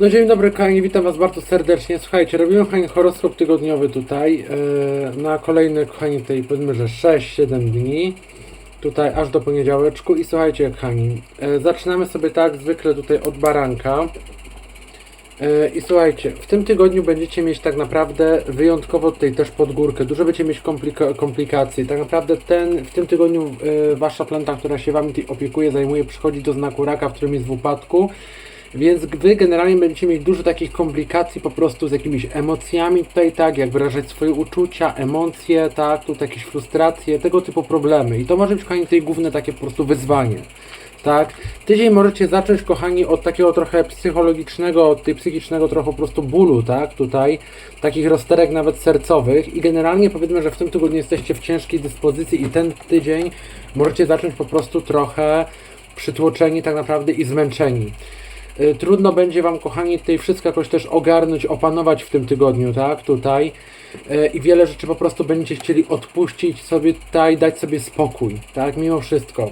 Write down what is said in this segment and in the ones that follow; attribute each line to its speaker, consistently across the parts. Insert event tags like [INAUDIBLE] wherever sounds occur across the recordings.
Speaker 1: No dzień dobry kochani, witam was bardzo serdecznie. Słuchajcie, robimy kochani horoskop tygodniowy tutaj e, na kolejne kochani tej powiedzmy, że 6-7 dni. Tutaj aż do poniedziałeczku i słuchajcie kochani, e, zaczynamy sobie tak zwykle tutaj od baranka. E, I słuchajcie, w tym tygodniu będziecie mieć tak naprawdę wyjątkowo tutaj też pod górkę. Dużo będziecie mieć komplika- komplikacji. Tak naprawdę ten, w tym tygodniu wasza planta, która się wami opiekuje, zajmuje, przychodzi do znaku raka, w którym jest w upadku. Więc wy generalnie będziecie mieć dużo takich komplikacji po prostu z jakimiś emocjami tutaj, tak, jak wyrażać swoje uczucia, emocje, tak, tutaj jakieś frustracje, tego typu problemy. I to może być, kochani, tutaj główne takie po prostu wyzwanie. Tak, tydzień możecie zacząć, kochani, od takiego trochę psychologicznego, od tej psychicznego trochę po prostu bólu, tak, tutaj, takich rozterek nawet sercowych i generalnie powiedzmy, że w tym tygodniu jesteście w ciężkiej dyspozycji i ten tydzień możecie zacząć po prostu trochę przytłoczeni tak naprawdę i zmęczeni. Y, Trudno będzie Wam, kochani, tutaj wszystko jakoś też ogarnąć, opanować w tym tygodniu, tak? Tutaj. Y, I wiele rzeczy po prostu będziecie chcieli odpuścić sobie tutaj, dać sobie spokój, tak? Mimo wszystko.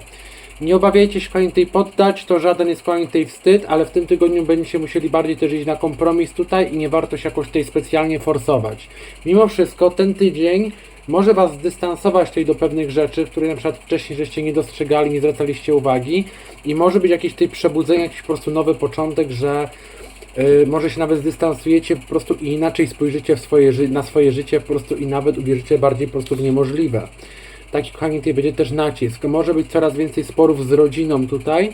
Speaker 1: Nie obawiajcie się, tej poddać, to żaden jest, tej wstyd, ale w tym tygodniu będziecie musieli bardziej też iść na kompromis tutaj i nie warto się jakoś tutaj specjalnie forsować. Mimo wszystko, ten tydzień może Was zdystansować tutaj do pewnych rzeczy, które na przykład wcześniej żeście nie dostrzegali, nie zwracaliście uwagi i może być jakieś tutaj przebudzenie, jakiś po prostu nowy początek, że yy, może się nawet zdystansujecie po prostu i inaczej spojrzycie swoje na swoje życie po prostu i nawet uwierzycie bardziej po prostu w niemożliwe. Taki kochani tutaj będzie też nacisk. Może być coraz więcej sporów z rodziną tutaj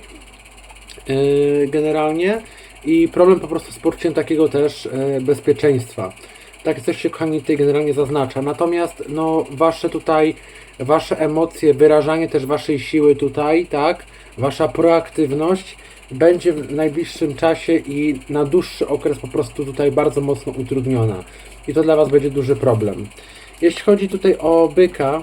Speaker 1: yy, generalnie i problem po prostu z poczuciem takiego też yy, bezpieczeństwa. Tak coś się kochani tutaj generalnie zaznacza. Natomiast no wasze tutaj, wasze emocje, wyrażanie też waszej siły tutaj, tak, wasza proaktywność będzie w najbliższym czasie i na dłuższy okres po prostu tutaj bardzo mocno utrudniona. I to dla was będzie duży problem. Jeśli chodzi tutaj o byka,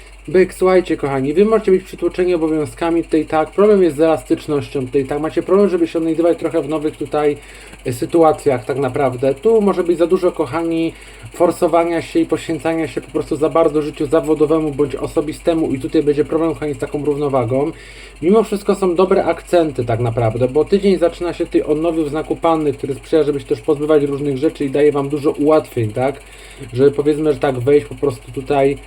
Speaker 1: Byk, słuchajcie kochani, wy możecie być przytłoczeni obowiązkami tutaj tak, problem jest z elastycznością tutaj tak, macie problem, żeby się odnajdywać trochę w nowych tutaj y, sytuacjach tak naprawdę. Tu może być za dużo kochani forsowania się i poświęcania się po prostu za bardzo życiu zawodowemu bądź osobistemu i tutaj będzie problem kochani z taką równowagą. Mimo wszystko są dobre akcenty tak naprawdę, bo tydzień zaczyna się tutaj od w znaku panny, który sprzyja, żeby się też pozbywać różnych rzeczy i daje wam dużo ułatwień, tak? Żeby powiedzmy, że tak wejść po prostu tutaj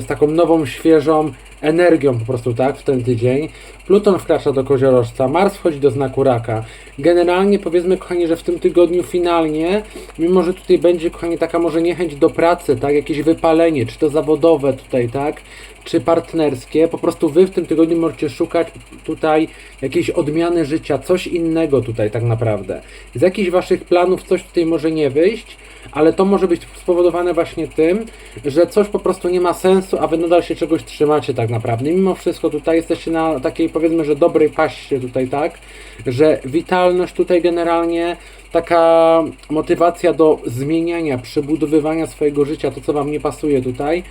Speaker 1: z taką nową, świeżą energią po prostu, tak, w ten tydzień. Pluton wkracza do koziorożca, Mars wchodzi do znaku raka. Generalnie powiedzmy, kochani, że w tym tygodniu finalnie, mimo że tutaj będzie, kochani, taka może niechęć do pracy, tak, jakieś wypalenie, czy to zawodowe tutaj, tak, czy partnerskie, po prostu wy w tym tygodniu możecie szukać tutaj jakiejś odmiany życia, coś innego tutaj tak naprawdę. Z jakichś waszych planów coś tutaj może nie wyjść, ale to może być spowodowane właśnie tym, że coś po prostu nie ma sensu, a wy nadal się czegoś trzymacie tak naprawdę. Mimo wszystko tutaj jesteście na takiej powiedzmy, że dobrej paście tutaj, tak, że witalność tutaj generalnie, taka motywacja do zmieniania, przebudowywania swojego życia, to co wam nie pasuje tutaj,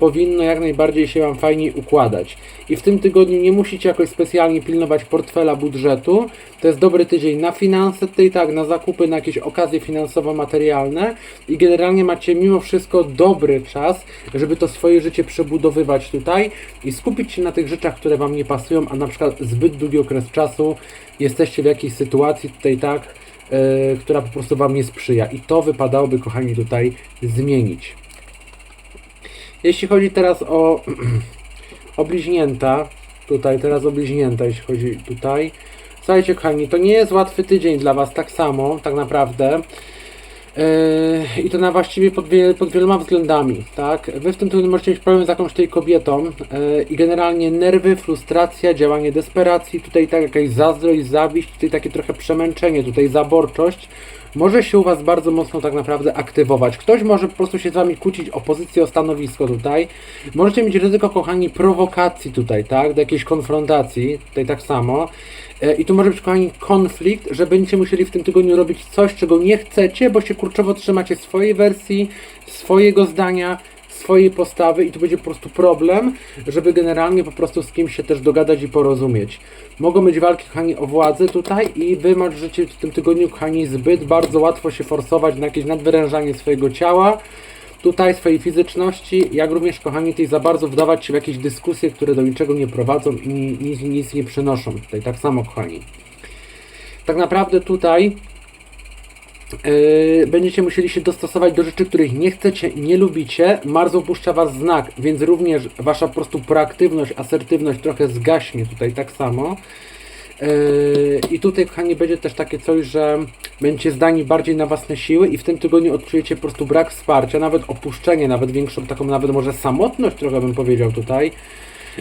Speaker 1: powinno jak najbardziej się Wam fajniej układać. I w tym tygodniu nie musicie jakoś specjalnie pilnować portfela budżetu. To jest dobry tydzień na finanse, tutaj tak, na zakupy, na jakieś okazje finansowo-materialne i generalnie macie mimo wszystko dobry czas, żeby to swoje życie przebudowywać tutaj i skupić się na tych rzeczach, które Wam nie pasują, a na przykład zbyt długi okres czasu jesteście w jakiejś sytuacji tutaj tak, yy, która po prostu Wam nie sprzyja. I to wypadałoby, kochani, tutaj zmienić. Jeśli chodzi teraz o, [CLEARS THROAT] o bliźnięta, tutaj teraz o bliźnięta, jeśli chodzi tutaj. Słuchajcie, kochani, to nie jest łatwy tydzień dla Was, tak samo, tak naprawdę. Yy, I to na właściwie pod, wie, pod wieloma względami, tak? Wy w tym tygodniu możecie mieć problem z jakąś tej kobietą yy, i generalnie nerwy, frustracja, działanie desperacji, tutaj tak jakaś zazdrość, zawiść, tutaj takie trochę przemęczenie, tutaj zaborczość może się u Was bardzo mocno tak naprawdę aktywować. Ktoś może po prostu się z Wami kłócić o pozycję, o stanowisko tutaj. Możecie mieć ryzyko, kochani, prowokacji tutaj, tak? Do jakiejś konfrontacji, tutaj tak samo. E, I tu może być, kochani, konflikt, że będziecie musieli w tym tygodniu robić coś, czego nie chcecie, bo się kurczowo trzymacie swojej wersji, swojego zdania, swojej postawy i tu będzie po prostu problem, żeby generalnie po prostu z kimś się też dogadać i porozumieć. Mogą być walki, kochani, o władzę tutaj i wy możecie w tym tygodniu, kochani, zbyt bardzo łatwo się forsować na jakieś nadwyrężanie swojego ciała, tutaj swojej fizyczności, jak również, kochani, tej za bardzo wdawać się w jakieś dyskusje, które do niczego nie prowadzą i ni- nic, nic nie przynoszą. Tutaj tak samo, kochani. Tak naprawdę tutaj Yy, będziecie musieli się dostosować do rzeczy, których nie chcecie, nie lubicie. Mars opuszcza Was znak, więc również Wasza po prostu proaktywność, asertywność trochę zgaśnie tutaj tak samo. Yy, I tutaj, kochani, będzie też takie coś, że będziecie zdani bardziej na własne siły i w tym tygodniu odczujecie po prostu brak wsparcia, nawet opuszczenie, nawet większą taką, nawet może samotność trochę bym powiedział tutaj.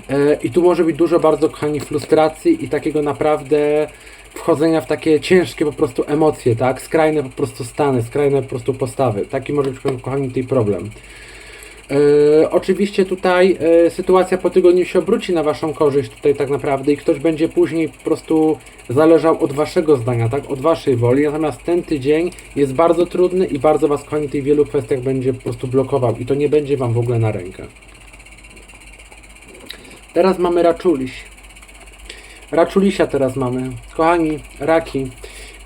Speaker 1: Yy, I tu może być dużo bardzo, kochani, frustracji i takiego naprawdę wchodzenia w takie ciężkie po prostu emocje, tak? Skrajne po prostu stany, skrajne po prostu postawy. Taki może być, kochani, tutaj problem. Yy, oczywiście tutaj yy, sytuacja po tygodniu się obróci na Waszą korzyść tutaj tak naprawdę i ktoś będzie później po prostu zależał od Waszego zdania, tak? Od Waszej woli, natomiast ten tydzień jest bardzo trudny i bardzo Was, kochani, w tych wielu kwestiach będzie po prostu blokował i to nie będzie Wam w ogóle na rękę. Teraz mamy Raczuliś. Raczulisia teraz mamy. Kochani, raki.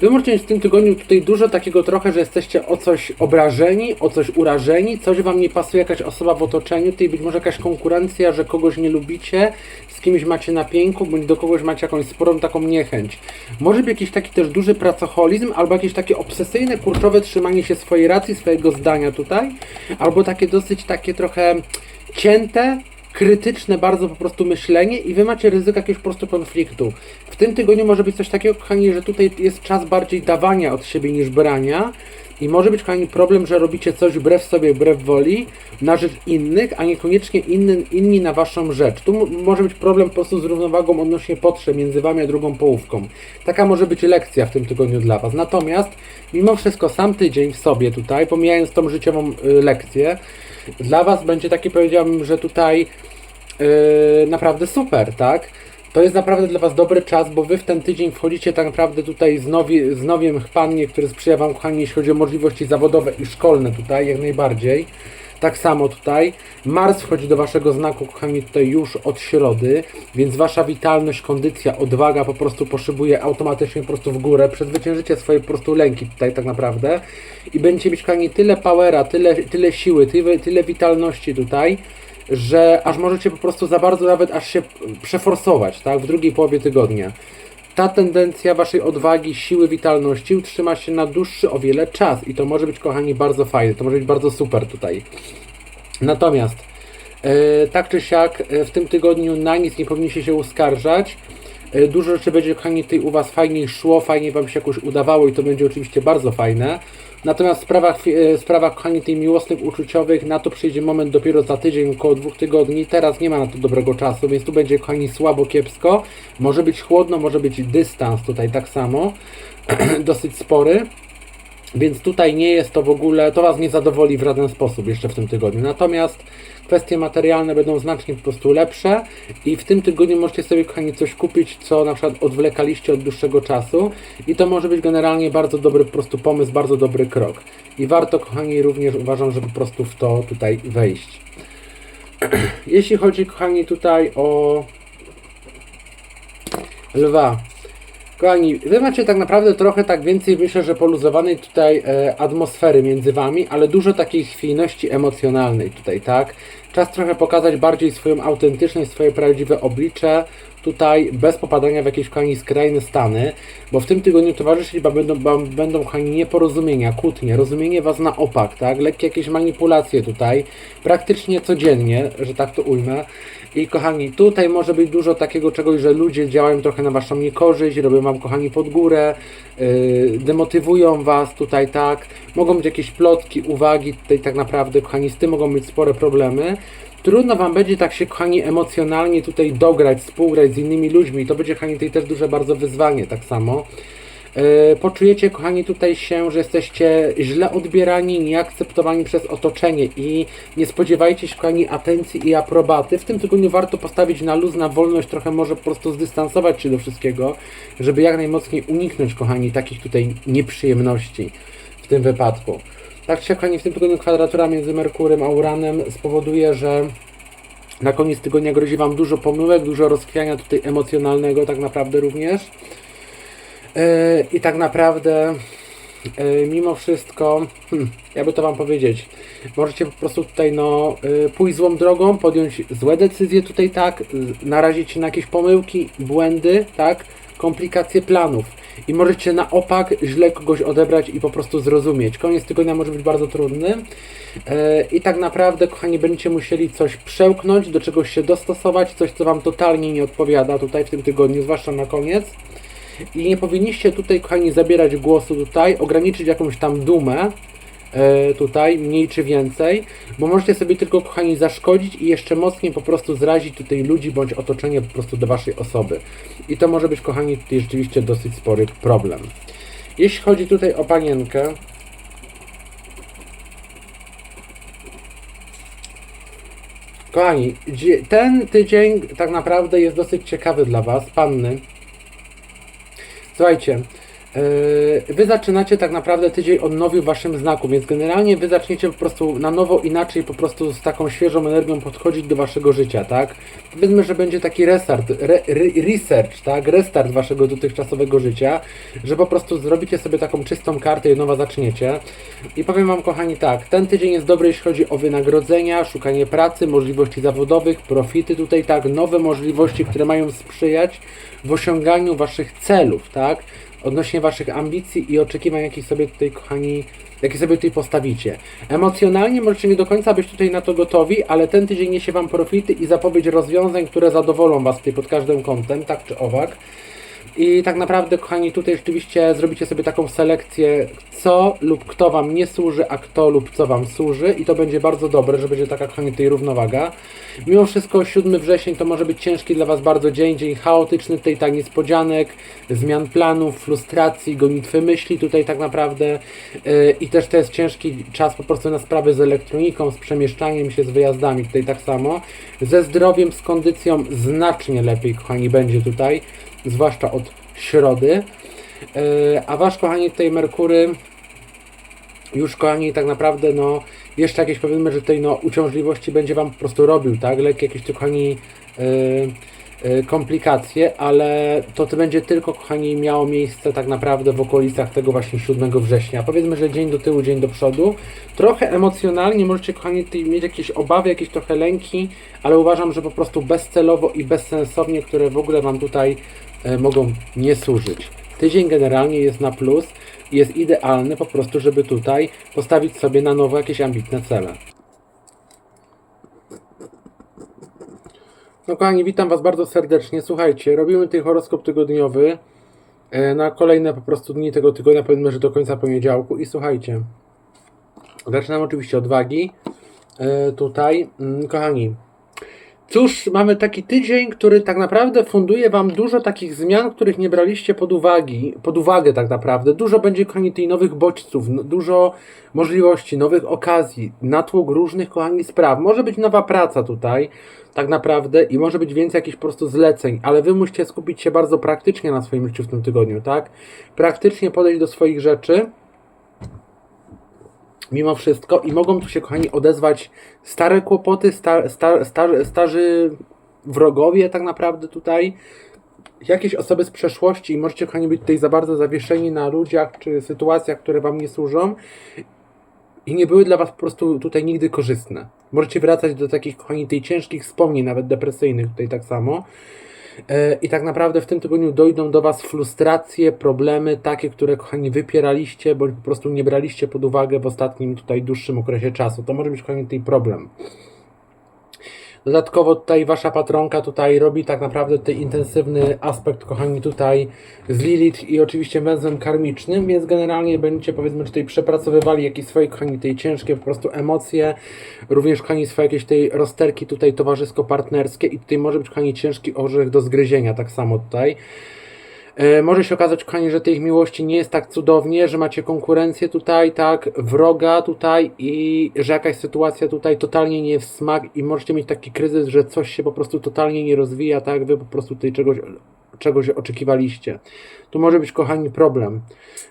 Speaker 1: Wy możecie mieć w tym tygodniu tutaj dużo takiego trochę, że jesteście o coś obrażeni, o coś urażeni, coś wam nie pasuje, jakaś osoba w otoczeniu, tutaj być może jakaś konkurencja, że kogoś nie lubicie, z kimś macie napięku, bądź do kogoś macie jakąś sporą taką niechęć. Może być jakiś taki też duży pracoholizm, albo jakieś takie obsesyjne, kurczowe trzymanie się swojej racji, swojego zdania tutaj, albo takie dosyć takie trochę cięte, krytyczne bardzo po prostu myślenie i wy macie ryzyko jakiegoś po prostu konfliktu. W tym tygodniu może być coś takiego, kochani, że tutaj jest czas bardziej dawania od siebie niż brania i może być, kochani, problem, że robicie coś wbrew sobie, wbrew woli, na rzecz innych, a niekoniecznie inny, inni na waszą rzecz. Tu może być problem po prostu z równowagą odnośnie potrzeb między wami a drugą połówką. Taka może być lekcja w tym tygodniu dla was. Natomiast, mimo wszystko, sam tydzień w sobie tutaj, pomijając tą życiową y, lekcję, dla Was będzie taki, powiedziałbym, że tutaj yy, naprawdę super, tak? To jest naprawdę dla Was dobry czas, bo Wy w ten tydzień wchodzicie tak naprawdę tutaj z, nowi, z nowiem chpannie, który sprzyja Wam, kochani, jeśli chodzi o możliwości zawodowe i szkolne tutaj, jak najbardziej. Tak samo tutaj. Mars wchodzi do Waszego znaku, kochani, tutaj już od środy, więc Wasza witalność, kondycja, odwaga po prostu poszybuje automatycznie po prostu w górę. Przezwyciężycie swoje po prostu lęki tutaj tak naprawdę i będziecie mieć, kochani, tyle powera, tyle, tyle siły, tyle, tyle witalności tutaj, że aż możecie po prostu za bardzo nawet aż się przeforsować, tak, w drugiej połowie tygodnia. Ta tendencja waszej odwagi, siły, witalności utrzyma się na dłuższy o wiele czas i to może być, kochani, bardzo fajne, to może być bardzo super tutaj. Natomiast e, tak czy siak e, w tym tygodniu na nic nie powinniście się uskarżać. E, Dużo rzeczy będzie, kochani, tutaj u Was fajniej szło, fajnie Wam się jakoś udawało i to będzie oczywiście bardzo fajne. Natomiast w sprawach, e, sprawach kochani, tej miłosnych, uczuciowych, na to przyjdzie moment dopiero za tydzień, około dwóch tygodni. Teraz nie ma na to dobrego czasu, więc tu będzie, kochani, słabo, kiepsko. Może być chłodno, może być dystans tutaj tak samo, [CLEARS THROAT] dosyć spory. Więc tutaj nie jest to w ogóle, to Was nie zadowoli w żaden sposób jeszcze w tym tygodniu. Natomiast kwestie materialne będą znacznie po prostu lepsze i w tym tygodniu możecie sobie, kochani, coś kupić, co na przykład odwlekaliście od dłuższego czasu i to może być generalnie bardzo dobry po prostu pomysł, bardzo dobry krok. I warto, kochani, również uważam, że po prostu w to tutaj wejść. [CLEARS THROAT] Jeśli chodzi, kochani, tutaj o lwa, Kochani, wy macie tak naprawdę trochę tak więcej, myślę, że poluzowanej tutaj e, atmosfery między wami, ale dużo takiej chwiejności emocjonalnej tutaj, tak? Czas trochę pokazać bardziej swoją autentyczność, swoje prawdziwe oblicze, tutaj bez popadania w jakieś, kochani, skrajne stany, bo w tym tygodniu towarzyszyć będą, będą, kochani, nieporozumienia, kłótnie, rozumienie was na opak, tak? Lekkie jakieś manipulacje tutaj, praktycznie codziennie, że tak to ujmę. I kochani, tutaj może być dużo takiego czegoś, że ludzie działają trochę na waszą niekorzyść, robią wam kochani pod górę, yy, demotywują was tutaj tak. Mogą być jakieś plotki, uwagi, tutaj tak naprawdę, kochani, z tym mogą być spore problemy. Trudno wam będzie tak się, kochani, emocjonalnie tutaj dograć, współgrać z innymi ludźmi. To będzie, kochani, tutaj też duże bardzo wyzwanie, tak samo. Yy, poczujecie, kochani, tutaj się, że jesteście źle odbierani, nieakceptowani przez otoczenie i nie spodziewajcie się, kochani, atencji i aprobaty. W tym tygodniu warto postawić na luz, na wolność, trochę może po prostu zdystansować się do wszystkiego, żeby jak najmocniej uniknąć, kochani, takich tutaj nieprzyjemności w tym wypadku. Tak czy siak, w tym tygodniu kwadratura między Merkurem a Uranem spowoduje, że na koniec tygodnia grozi Wam dużo pomyłek, dużo rozchwiania tutaj emocjonalnego tak naprawdę również. Yy, I tak naprawdę e, mimo wszystko, hmm, jakby to wam powiedzieć, możecie po prostu tutaj no e, pójść złą drogą, podjąć złe decyzje tutaj tak, narazić się na jakieś pomyłki, błędy, tak, komplikacje planów i możecie na opak źle kogoś odebrać i po prostu zrozumieć. Koniec tygodnia może być bardzo trudny e, i tak naprawdę, kochani, będziecie musieli coś przełknąć, do czegoś się dostosować, coś, co wam totalnie nie odpowiada tutaj w tym tygodniu, zwłaszcza na koniec. I nie powinniście tutaj, kochani, zabierać głosu tutaj, ograniczyć jakąś tam dumę tutaj, mniej czy więcej, bo możecie sobie tylko, kochani, zaszkodzić i jeszcze mocniej po prostu zrazić tutaj ludzi bądź otoczenie po prostu do waszej osoby. I to może być, kochani, tutaj rzeczywiście dosyć spory problem. Jeśli chodzi tutaj o panienkę, Kochani, ten tydzień tak naprawdę jest dosyć ciekawy dla Was, panny. Słuchajcie, Wy zaczynacie tak naprawdę tydzień od nowy Waszym znaku, więc generalnie Wy zaczniecie po prostu na nowo inaczej, po prostu z taką świeżą energią podchodzić do Waszego życia, tak? Powiedzmy, że będzie taki restart, re, re, research, tak? Restart Waszego dotychczasowego życia, że po prostu zrobicie sobie taką czystą kartę i nowa zaczniecie. I powiem Wam, kochani, tak, ten tydzień jest dobry, jeśli chodzi o wynagrodzenia, szukanie pracy, możliwości zawodowych, profity tutaj, tak, nowe możliwości, które mają sprzyjać w osiąganiu Waszych celów, tak, odnośnie Waszych ambicji i oczekiwań, jakich sobie tutaj, kochani, jakie sobie tutaj postawicie. Emocjonalnie możecie nie do końca być tutaj na to gotowi, ale ten tydzień niesie Wam profity i zapowiedź rozwiązań, które zadowolą Was tutaj pod każdym kątem, tak czy owak. I tak naprawdę, kochani, tutaj rzeczywiście zrobicie sobie taką selekcję, co lub kto Wam nie służy, a kto lub co Wam służy. I to będzie bardzo dobre, że będzie taka, kochani, tutaj równowaga. Mimo wszystko 7 wrzesień to może być ciężki dla Was bardzo dzień, dzień chaotyczny, tutaj tak niespodzianek, zmian planów, frustracji, gonitwy myśli tutaj tak naprawdę. Yy, I też to jest ciężki czas po prostu na sprawy z elektroniką, z przemieszczaniem się, z wyjazdami tutaj tak samo. Ze zdrowiem, z kondycją znacznie lepiej, kochani, będzie tutaj zwłaszcza od środy. E, A wasz, kochani, tutaj Merkury, już, kochani, tak naprawdę, no, jeszcze jakieś powiedzmy, że tej, no, uciążliwości będzie wam po prostu robił, tak? Lekkie jakieś, tu, kochani, e, e, komplikacje, ale to, to będzie tylko, kochani, miało miejsce tak naprawdę w okolicach tego właśnie 7 września. Powiedzmy, że dzień do tyłu, dzień do przodu. Trochę emocjonalnie możecie, kochani, mieć jakieś obawy, jakieś trochę lęki, ale uważam, że po prostu bezcelowo i bezsensownie, które w ogóle Wam tutaj mogą nie służyć. Tydzień generalnie jest na plus i jest idealny po prostu, żeby tutaj postawić sobie na nowo jakieś ambitne cele. No kochani, witam Was bardzo serdecznie. Słuchajcie, robimy ten horoskop tygodniowy e, na kolejne po prostu dni tego tygodnia, powiedzmy, że do końca poniedziałku. I słuchajcie, zaczynam oczywiście od wagi. E, tutaj, mm, kochani, cóż, mamy taki tydzień, który tak naprawdę funduje Wam dużo takich zmian, których nie braliście pod, uwagi, pod uwagę tak naprawdę. Dużo będzie, kochani, nowych bodźców, dużo możliwości, nowych okazji, natłok różnych, kochani, spraw. Może być nowa praca tutaj, tak naprawdę, i może być więcej jakichś po prostu zleceń, ale Wy musicie skupić się bardzo praktycznie na swoim życiu w tym tygodniu, tak? Praktycznie podejść do swoich rzeczy, mimo wszystko i mogą tu się, kochani, odezwać stare kłopoty, star, star, star, starzy wrogowie tak naprawdę tutaj, jakieś osoby z przeszłości i możecie, kochani, być tutaj za bardzo zawieszeni na ludziach czy sytuacjach, które Wam nie służą i nie były dla Was po prostu tutaj nigdy korzystne. Możecie wracać do takich, kochani, tej ciężkich wspomnień, nawet depresyjnych tutaj tak samo. E, I tak naprawdę w tym tygodniu dojdą do Was frustracje, problemy, takie, które kochani wypieraliście, bądź po prostu nie braliście pod uwagę w ostatnim tutaj dłuższym okresie czasu. To może być kochani tutaj problem. Dodatkowo tutaj Wasza patronka tutaj robi tak naprawdę tutaj intensywny aspekt, kochani, tutaj z Lilith i oczywiście węzłem karmicznym, więc generalnie będziecie powiedzmy tutaj przepracowywali jakieś swoje, kochani, tej ciężkie po prostu emocje, również, kochani, swoje jakieś tej rozterki tutaj towarzysko-partnerskie i tutaj może być, kochani, ciężki orzech do zgryzienia, tak samo tutaj. E, Może się okazać, kochani, że tej miłości nie jest tak cudownie, że macie konkurencję tutaj, tak, wroga tutaj i że jakaś sytuacja tutaj totalnie nie jest w smak i możecie mieć taki kryzys, że coś się po prostu totalnie nie rozwija, tak, wy po prostu tutaj czegoś, czegoś oczekiwaliście. Tu może być, kochani, problem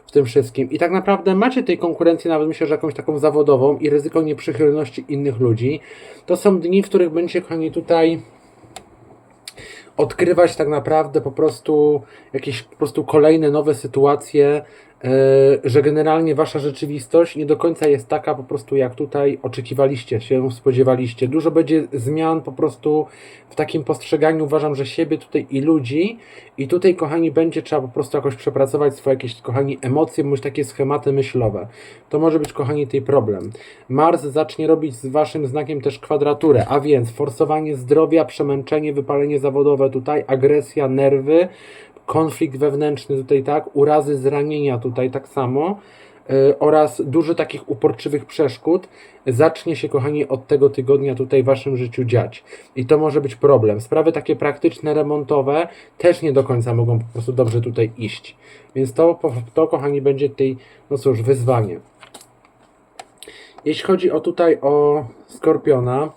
Speaker 1: w tym wszystkim. I tak naprawdę macie tej konkurencji, nawet myślę, że jakąś taką zawodową i ryzyko nieprzychylności innych ludzi. To są dni, w których będziecie, kochani, tutaj odkrywać tak naprawdę po prostu jakieś po prostu kolejne nowe sytuacje że generalnie wasza rzeczywistość nie do końca jest taka po prostu jak tutaj oczekiwaliście się, spodziewaliście. Dużo będzie zmian po prostu w takim postrzeganiu uważam, że siebie tutaj i ludzi i tutaj kochani będzie trzeba po prostu jakoś przepracować swoje jakieś kochani emocje, bądź takie schematy myślowe. To może być kochani tej problem. Mars zacznie robić z waszym znakiem też kwadraturę, a więc forsowanie zdrowia, przemęczenie, wypalenie zawodowe tutaj, agresja, nerwy, konflikt wewnętrzny tutaj tak, urazy, zranienia tutaj tak samo y, oraz dużo takich uporczywych przeszkód zacznie się, kochani, od tego tygodnia tutaj w waszym życiu dziać. I to może być problem. Sprawy takie praktyczne, remontowe też nie do końca mogą po prostu dobrze tutaj iść. Więc to, to kochani, będzie tej, no cóż, wyzwanie. Jeśli chodzi o tutaj o Skorpiona,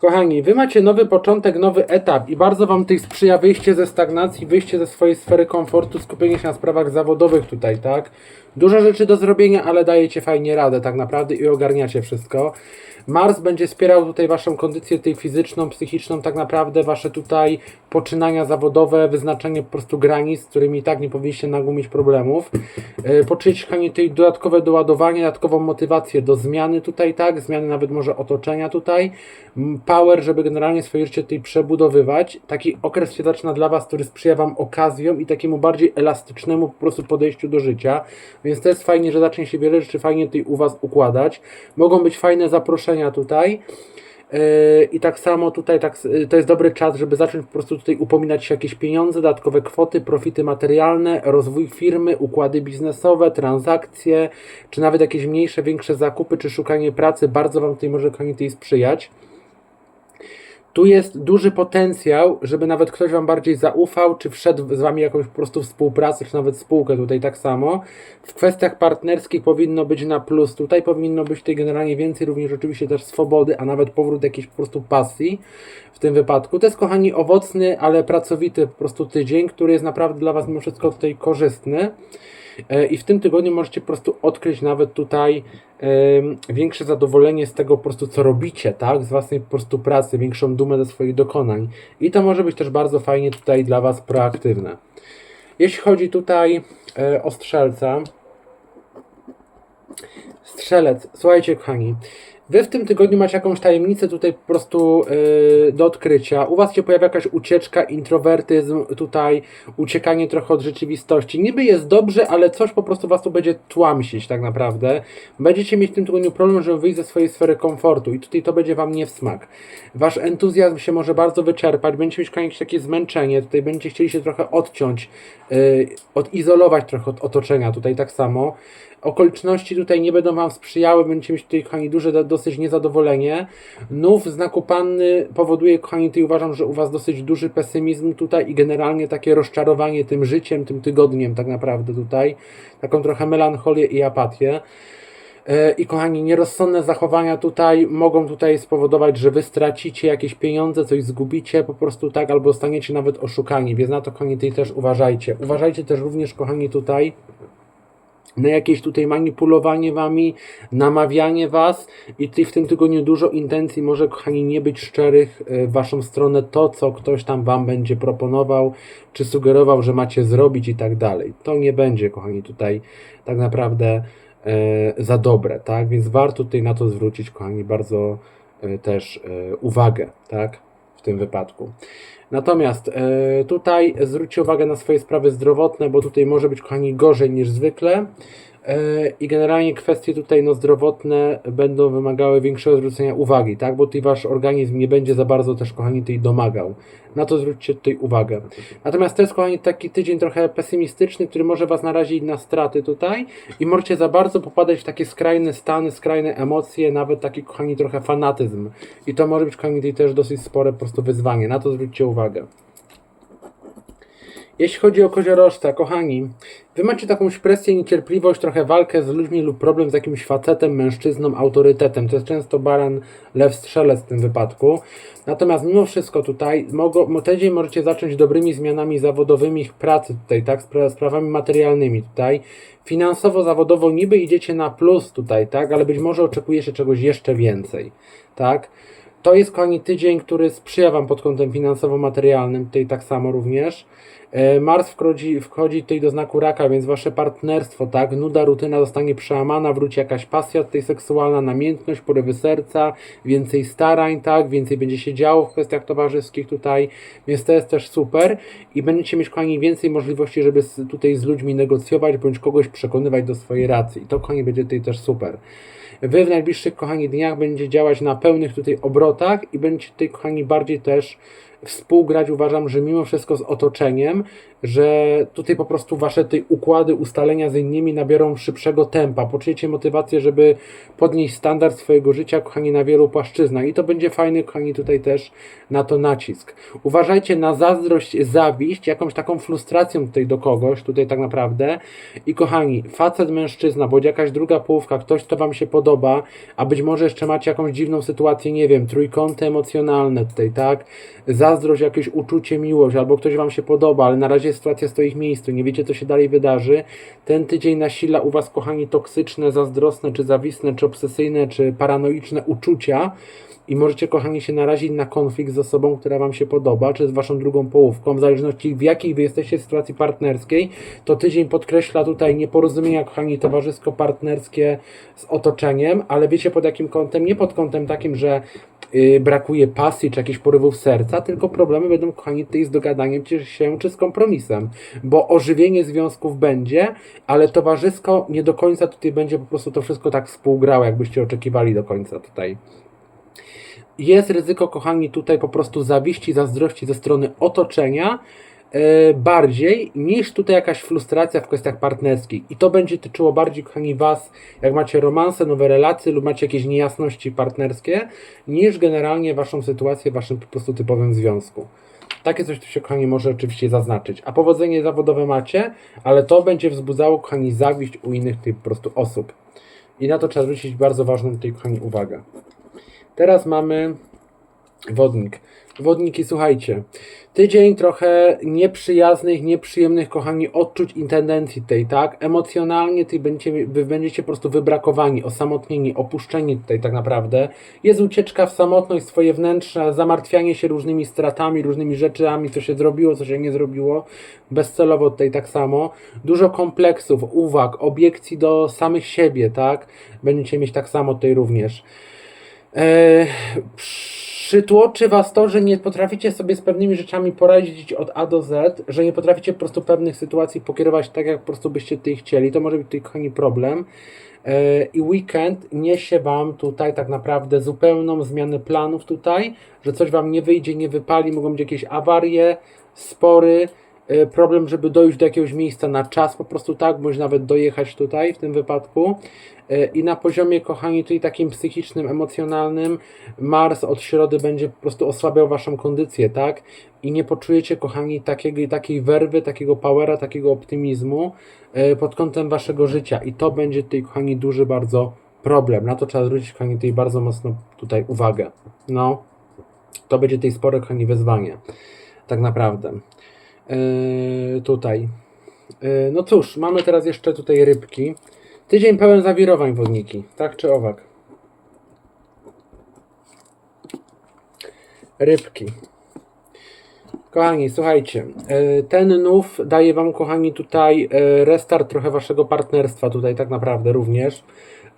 Speaker 1: Kochani, wy macie nowy początek, nowy etap i bardzo wam tutaj sprzyja wyjście ze stagnacji, wyjście ze swojej sfery komfortu, skupienie się na sprawach zawodowych tutaj, tak? Dużo rzeczy do zrobienia, ale dajecie fajnie radę tak naprawdę i ogarniacie wszystko. Mars będzie wspierał tutaj waszą kondycję tej fizyczną, psychiczną, tak naprawdę wasze tutaj poczynania zawodowe, wyznaczenie po prostu granic, z którymi i tak nie powinniście nagumić problemów. Yy, Poczucie, kochani, tutaj dodatkowe doładowanie, dodatkową motywację do zmiany tutaj, tak? Zmiany nawet może otoczenia tutaj. Power, żeby generalnie swoje życie tutaj przebudowywać. Taki okres się zaczyna dla was, który sprzyja wam okazjom i takiemu bardziej elastycznemu po prostu podejściu do życia. Więc to jest fajnie, że zacznie się wiele rzeczy fajnie tutaj u was układać. Mogą być fajne zaproszenia tutaj. Yy, I tak samo tutaj tak, yy, to jest dobry czas, żeby zacząć po prostu tutaj upominać się jakieś pieniądze, dodatkowe kwoty, profity materialne, rozwój firmy, układy biznesowe, transakcje, czy nawet jakieś mniejsze, większe zakupy, czy szukanie pracy. Bardzo Wam tutaj może kochani tutaj sprzyjać. Tu jest duży potencjał, żeby nawet ktoś Wam bardziej zaufał, czy wszedł z Wami jakąś po prostu współpracę, czy nawet spółkę tutaj tak samo. W kwestiach partnerskich powinno być na plus. Tutaj powinno być tutaj generalnie więcej również oczywiście też swobody, a nawet powrót jakiejś po prostu pasji w tym wypadku. To jest kochani owocny, ale pracowity po prostu tydzień, który jest naprawdę dla Was mimo wszystko tutaj korzystny. E, I w tym tygodniu możecie po prostu odkryć nawet tutaj większe zadowolenie z tego po prostu, co robicie, tak? Z własnej po prostu pracy, większą dumę ze swoich dokonań. I to może być też bardzo fajnie tutaj dla Was proaktywne. Jeśli chodzi tutaj e, o strzelca, Strzelec, słuchajcie kochani, Wy w tym tygodniu macie jakąś tajemnicę tutaj po prostu yy, do odkrycia. U Was się pojawia jakaś ucieczka, introwertyzm, tutaj uciekanie trochę od rzeczywistości. Niby jest dobrze, ale coś po prostu Was tu będzie tłamsić tak naprawdę. Będziecie mieć w tym tygodniu problem, żeby wyjść ze swojej sfery komfortu i tutaj to będzie Wam nie w smak. Wasz entuzjazm się może bardzo wyczerpać, będziecie mieć jakieś takie zmęczenie, tutaj będziecie chcieli się trochę odciąć, yy, odizolować trochę od otoczenia, tutaj tak samo okoliczności tutaj nie będą Wam sprzyjały, będziecie mieć tutaj, kochani, duże do- dosyć niezadowolenie. Nów znaku Panny powoduje, kochani, tutaj uważam, że u Was dosyć duży pesymizm tutaj i generalnie takie rozczarowanie tym życiem, tym tygodniem tak naprawdę tutaj, taką trochę melancholię i apatię. E, I kochani, nierozsądne zachowania tutaj mogą tutaj spowodować, że wy stracicie jakieś pieniądze, coś zgubicie po prostu tak, albo staniecie nawet oszukani, więc na to kochani tutaj też uważajcie. Uważajcie też również kochani tutaj na jakieś tutaj manipulowanie wami, namawianie was i w tym tygodniu dużo intencji może kochani nie być szczerych e, w waszą stronę to, co ktoś tam wam będzie proponował, czy sugerował, że macie zrobić i tak dalej. To nie będzie kochani tutaj tak naprawdę e, za dobre, tak? Więc warto tutaj na to zwrócić kochani bardzo e, też e, uwagę, tak? Tym wypadku. Natomiast e, tutaj zwróćcie uwagę na swoje sprawy zdrowotne, bo tutaj może być, kochani, gorzej niż zwykle. E, I generalnie kwestie tutaj no, zdrowotne będą wymagały większego zwrócenia uwagi, tak? Bo tutaj wasz organizm nie będzie za bardzo też, kochani, tutaj domagał. Na to zwróćcie tutaj uwagę. Natomiast to jest, kochani, taki tydzień trochę pesymistyczny, który może was narazić na straty tutaj i możecie za bardzo popadać w takie skrajne stany, skrajne emocje, nawet taki, kochani, trochę fanatyzm. I to może być, kochani, tutaj też dosyć spore po prostu wyzwanie. Na to zwróćcie uwagę. Jeśli chodzi o koziorożca, kochani, wy macie taką presję, niecierpliwość, trochę walkę z ludźmi lub problem z jakimś facetem, mężczyzną, autorytetem. To jest często baran, lew, strzelec w tym wypadku. Natomiast mimo wszystko tutaj, mogą, mo- ten dzień możecie zacząć dobrymi zmianami zawodowymi pracy tutaj, tak, spra- sprawami materialnymi tutaj. Finansowo, zawodowo niby idziecie na plus tutaj, tak, ale być może oczekuje się czegoś jeszcze więcej, tak. To jest kochani tydzień, który sprzyja Wam pod kątem finansowo-materialnym, tutaj tak samo również. E, Mars wchodzi, wchodzi tutaj do znaku raka, więc wasze partnerstwo, tak, nuda, rutyna zostanie przełamana, wróci jakaś pasja tutaj seksualna, namiętność, porywy serca, więcej starań, tak, więcej będzie się działo w kwestiach towarzyskich tutaj, więc to jest też super i będziecie mieć, kochani, więcej możliwości, żeby tutaj z ludźmi negocjować, bądź kogoś przekonywać do swojej racji i to, kochani, będzie tutaj też super. Wy w najbliższych, kochani, dniach będziecie działać na pełnych tutaj obrotach i będziecie tutaj, kochani, bardziej też współgrać, uważam, że mimo wszystko z otoczeniem, że tutaj po prostu wasze tej układy, ustalenia z innymi nabiorą szybszego tempa. Poczujecie motywację, żeby podnieść standard swojego życia, kochani, na wielu płaszczyznach. I to będzie fajny, kochani, tutaj też na to nacisk. Uważajcie na zazdrość, zawiść, jakąś taką frustracją tutaj do kogoś, tutaj tak naprawdę. I kochani, facet, mężczyzna, bądź jakaś druga połówka, ktoś, kto wam się podoba, a być może jeszcze macie jakąś dziwną sytuację, nie wiem, trójkąty emocjonalne tutaj, tak? Zazdrość, jakieś uczucie, miłość, albo ktoś wam się podoba, ale na razie sytuacja stoi w miejscu, nie wiecie, co się dalej wydarzy. Ten tydzień nasila u was, kochani, toksyczne, zazdrosne, czy zawisne, czy obsesyjne, czy paranoiczne uczucia. I możecie, kochani, się narazić na konflikt z osobą, która Wam się podoba, czy z Waszą drugą połówką, w zależności w jakiej Wy jesteście sytuacji partnerskiej, to tydzień podkreśla tutaj nieporozumienia, kochani, towarzysko-partnerskie z otoczeniem, ale wiecie pod jakim kątem? Nie pod kątem takim, że yy, brakuje pasji, czy jakichś porywów serca, tylko problemy będą, kochani, tutaj z dogadaniem się, czy z kompromisem, bo ożywienie związków będzie, ale towarzysko nie do końca tutaj będzie po prostu to wszystko tak współgrało, jakbyście oczekiwali do końca tutaj jest ryzyko, kochani, tutaj po prostu zawiści, zazdrości ze strony otoczenia e, bardziej niż tutaj jakaś frustracja w kwestiach partnerskich. I to będzie tyczyło bardziej, kochani, Was, jak macie romanse, nowe relacje lub macie jakieś niejasności partnerskie, niż generalnie Waszą sytuację w Waszym po prostu typowym związku. Takie coś tu się, kochani, może oczywiście zaznaczyć. A powodzenie zawodowe macie, ale to będzie wzbudzało, kochani, zawiść u innych tych po prostu osób. I na to trzeba zwrócić bardzo ważną tutaj, kochani, uwagę. Teraz mamy wodnik. Wodniki, słuchajcie. Tydzień trochę nieprzyjaznych, nieprzyjemnych, kochani, odczuć i tendencji tej, tak? Emocjonalnie tutaj będziecie, wy będziecie po prostu wybrakowani, osamotnieni, opuszczeni tutaj tak naprawdę. Jest ucieczka w samotność, swoje wnętrze, zamartwianie się różnymi stratami, różnymi rzeczami, co się zrobiło, co się nie zrobiło. Bezcelowo tutaj tak samo. Dużo kompleksów, uwag, obiekcji do samych siebie, tak? Będziecie mieć tak samo tutaj również. Eee, przytłoczy Was to, że nie potraficie sobie z pewnymi rzeczami poradzić od A do Z, że nie potraficie po prostu pewnych sytuacji pokierować tak, jak po prostu byście tutaj chcieli. To może być tutaj, kochani, problem. Eee, I weekend niesie Wam tutaj tak naprawdę zupełną zmianę planów tutaj, że coś Wam nie wyjdzie, nie wypali, mogą być jakieś awarie, spory, e, problem, żeby dojść do jakiegoś miejsca na czas, po prostu tak, bądź nawet dojechać tutaj w tym wypadku. E, I na poziomie, kochani, tutaj takim psychicznym, emocjonalnym, Mars od środy będzie po prostu osłabiał Waszą kondycję, tak? I nie poczujecie, kochani, takiego, takiej werwy, takiego powera, takiego optymizmu e, pod kątem Waszego życia. I to będzie tutaj, kochani, duży bardzo problem. Na to trzeba zwrócić, kochani, tutaj bardzo mocno tutaj uwagę. No, to będzie tej spore, kochani, wyzwanie. Tak naprawdę. Yy, tutaj. Yy, no cóż, mamy teraz jeszcze tutaj rybki. Tydzień pełen zawirowań wodniki, tak czy owak? Rybki. Kochani, słuchajcie, yy, ten nów daje Wam, kochani, tutaj restart trochę Waszego partnerstwa, tutaj tak naprawdę również.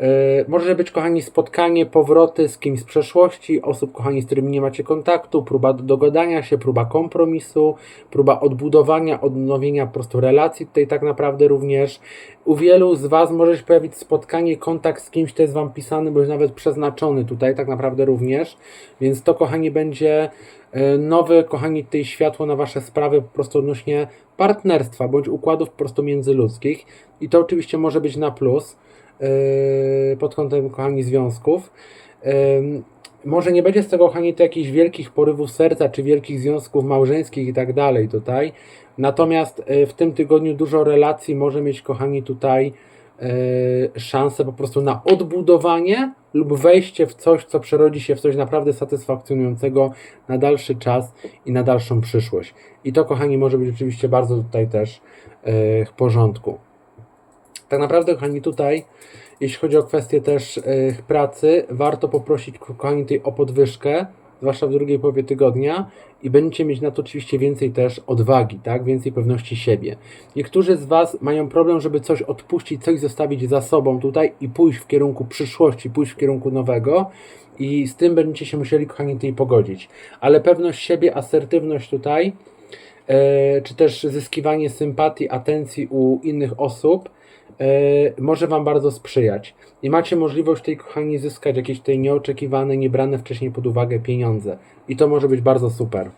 Speaker 1: Yy, Może być, kochani, spotkanie, powroty z kimś z przeszłości, osób, kochani, z którymi nie macie kontaktu, próba dogadania się, próba kompromisu, próba odbudowania, odnowienia po prostu relacji, tutaj tak naprawdę również. U wielu z Was może się pojawić spotkanie, kontakt z kimś, kto jest Wam pisany, bądź nawet przeznaczony tutaj tak naprawdę również. Więc to, kochani, będzie e, nowe, kochani, tutaj światło na Wasze sprawy po prostu odnośnie partnerstwa, bądź układów po prostu międzyludzkich. I to oczywiście może być na plus pod kątem, kochani, związków. Może nie będzie z tego, kochani, to jakichś wielkich porywów serca, czy wielkich związków małżeńskich i tak dalej tutaj. Natomiast y, w tym tygodniu dużo relacji może mieć, kochani, tutaj y, szansę po prostu na odbudowanie lub wejście w coś, co przerodzi się w coś naprawdę satysfakcjonującego na dalszy czas i na dalszą przyszłość. I to, kochani, może być oczywiście bardzo tutaj też y, w porządku. Tak naprawdę, kochani, tutaj, jeśli chodzi o kwestię też y, pracy, warto poprosić, kochani, tutaj o podwyżkę, zwłaszcza w drugiej połowie tygodnia i będziecie mieć na to oczywiście więcej też odwagi, tak? Więcej pewności siebie. Niektórzy z Was mają problem, żeby coś odpuścić, coś zostawić za sobą tutaj i pójść w kierunku przyszłości, pójść w kierunku nowego i z tym będziecie się musieli, kochani, tutaj pogodzić. Ale pewność siebie, asertywność tutaj, e, czy też zyskiwanie sympatii, atencji u innych osób e, może Wam bardzo sprzyjać. I macie możliwość tutaj, kochani, zyskać jakieś tutaj nieoczekiwane, niebrane wcześniej pod uwagę pieniądze. I to może być bardzo super.